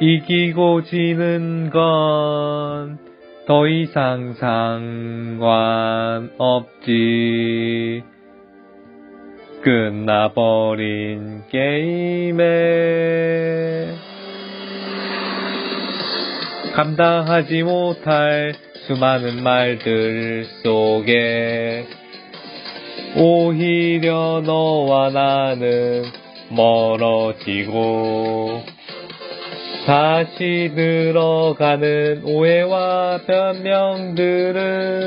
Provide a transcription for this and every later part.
이기고 지는 건 더 이상 상관 없지. 끝나버린 게임에 감당하지 못할 수많은 말들 속에 오히려 너와 나는 멀어지고 다시 늘어가는 오해와 변명들은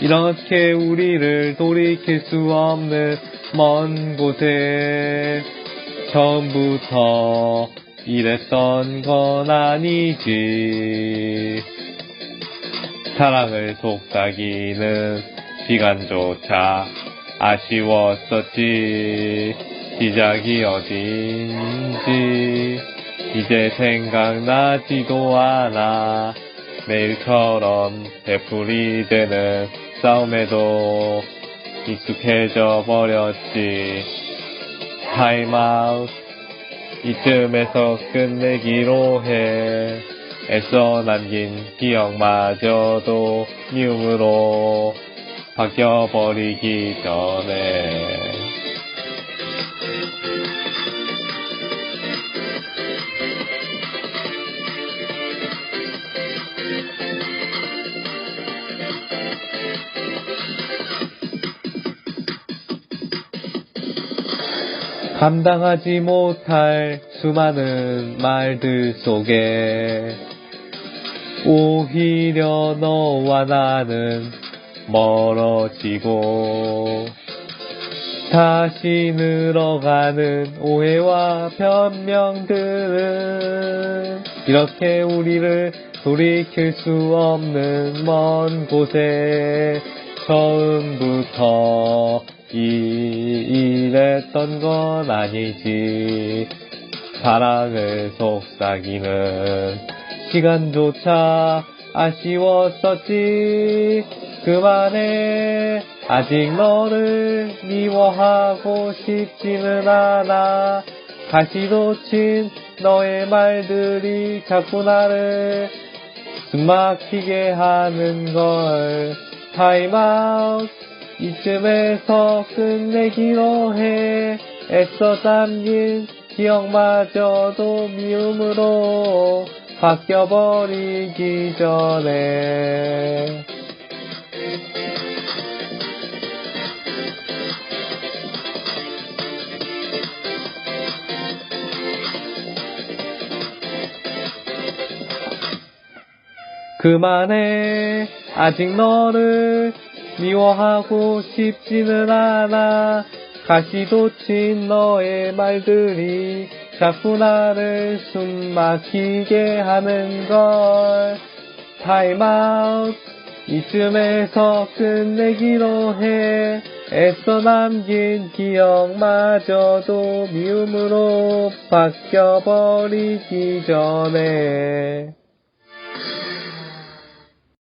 이렇게 우리를 돌이킬 수 없는 먼 곳에 처음부터 이랬던 건 아니지. 사랑을 속삭이는 시간조차 아쉬웠었지. 시작이 어딘지 이제 생각나지도 않아. 매일처럼 되풀이 되는 싸움에도 익숙해져 버렸지. 타임아웃 이쯤에서 끝내기로 해. 애써 남긴 기억마저도 미움으로 바뀌어버리기 전에. 감당하지 못할 수많은 말들 속에 오히려 너와 나는 멀어지고 다시 늘어가는 오해와 변명들은 이렇게 우리를 돌이킬 수 없는 먼 곳에 처음부터 이, 이랬던 건 아니지. 사랑을 속삭이는 시간조차 아쉬웠었지. 그만해. 아직 너를 미워하고 싶지는 않아. 다시 놓친 너의 말들이 자꾸 나를 숨막히게 하는 걸. 타임아웃. 이쯤에서 끝내기로 해 애써 담긴 기억마저도 미움으로 바뀌어버리기 전에 그만해. 아직 너를 미워하고 싶지는 않아. 가시도친 너의 말들이 자꾸 나를 숨 막히게 하는 걸. 타임 아웃 이쯤에서 끝내기로 해. 애써 남긴 기억마저도 미움으로 바뀌어버리기 전에